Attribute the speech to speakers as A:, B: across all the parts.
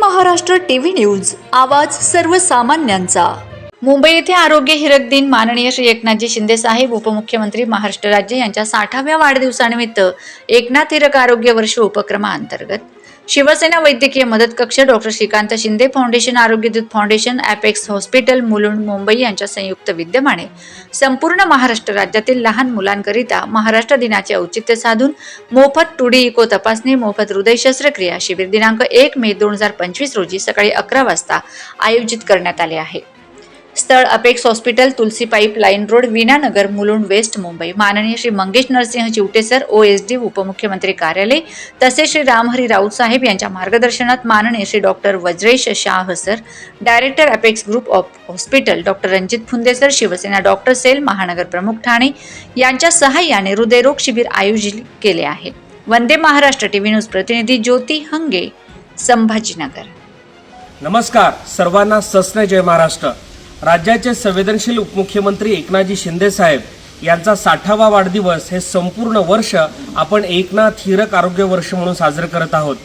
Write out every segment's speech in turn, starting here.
A: Maharashtra TV news आवाज सर्वसामान्यांचा. मुंबई येथे आरोग्य हिरक दिन माननीय श्री एकनाथजी शिंदे साहेब उपमुख्यमंत्री महाराष्ट्र राज्य यांच्या साठाव्या वाढदिवसानिमित्त एकनाथ हिरक आरोग्य वर्ष उपक्रमाअंतर्गत शिवसेना वैद्यकीय मदत कक्ष doctor Shrikant Shinde foundation आरोग्यदूत foundation apex hospital Mulund Mumbai यांच्या संयुक्त विद्यमाने संपूर्ण महाराष्ट्र राज्यातील लहान मुलांकरिता महाराष्ट्र दिनाचे औचित्य साधून मोफत टुडी इको तपासणी मोफत हृदय शस्त्रक्रिया शिबिर दिनांक एक मे दोन हजार पंचवीस रोजी सकाळी अकरा वाजता आयोजित करण्यात आले आहे. स्थळ apex hospital Tulsi pipe line road Vinanagar Mulund west Mumbai माननीय Shri Mangesh Narsinh Chivte sir O S D उपमुख्यमंत्री कार्यालय तसेच श्री रामहरी राऊत साहेब यांच्या मार्गदर्शनात माननीय Shri doctor Vajresh Shah sir director apex group of hospital doctor Ranjit Phunde sir Shivsena doctor cell महानगर प्रमुख ठाणे यांच्या सहाय्याने हृदयरोग शिबिर आयोजित केले आहे वंदे महाराष्ट्र टीव्ही न्यूज प्रतिनिधी ज्योती हंगे संभाजीनगर
B: नमस्कार सर्वांना सस्ने जय महाराष्ट्र राज्याचे संवेदनशील उपमुख्यमंत्री एकनाथजी शिंदे साहेब यांचा साठावा वाढदिवस हे संपूर्ण वर्ष आपण एकनाथ हिरक आरोग्य वर्ष म्हणून साजरं करत आहोत.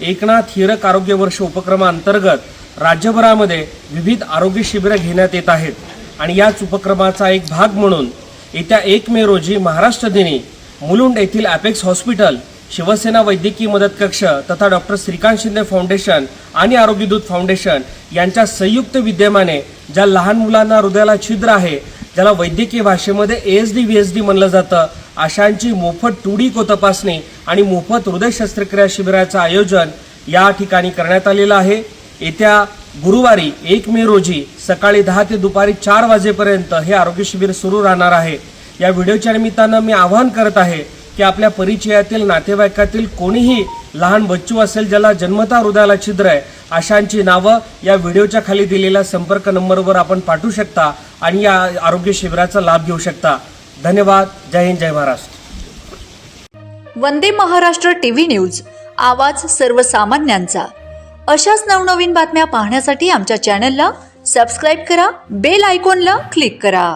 B: एकनाथ हिरक आरोग्य वर्ष उपक्रमाअंतर्गत राज्यभरामध्ये विविध आरोग्य शिबिरं घेण्यात येत आहेत. आणि याच उपक्रमाचा एक भाग म्हणून येत्या एक मे रोजी महाराष्ट्र दिनी मुलुंड येथील ॲपेक्स हॉस्पिटल शिवसेना वैद्यकीय मदत कक्ष तथा डॉक्टर श्रीकांत शिंदे फाउंडेशन आणि आरोग्यदूत फाउंडेशन यांच्या संयुक्त विद्यमाने ज्या लहान मुलांना हृदयाला छिद्र आहे ज्याला वैद्यकीय भाषेमध्ये A S D V S D म्हणलं जातं अशांची मोफत टुडी को तपासणी आणि मोफत हृदय शस्त्रक्रिया शिबिराचं आयोजन या ठिकाणी करण्यात आलेलं आहे. येत्या गुरुवारी एक मे रोजी सकाळी दहा ते दुपारी चार वाजेपर्यंत हे आरोग्य शिबिर सुरू राहणार आहे. या व्हिडिओच्या निमित्तानं मी आवाहन करत आहे की आपल्या परिचयातील नातेवाईकातील कोणीही लहान बच्चू असेल ज्याला जन्मता हृदयाला छिद्र आहे अशांची नावं या व्हिडिओच्या खाली दिलेल्या संपर्क नंबरवर आपण पाठवू शकता आणि या आरोग्य शिबिराचा लाभ घेऊ शकता. धन्यवाद. जय हिंद जय महाराष्ट्र.
A: वंदे महाराष्ट्र टीव्ही न्यूज आवाज सर्वसामान्यांचा. अशाच नवनवीन बातम्या पाहण्यासाठी आमच्या चॅनलला सबस्क्राईब करा बेल आयकॉनला क्लिक करा.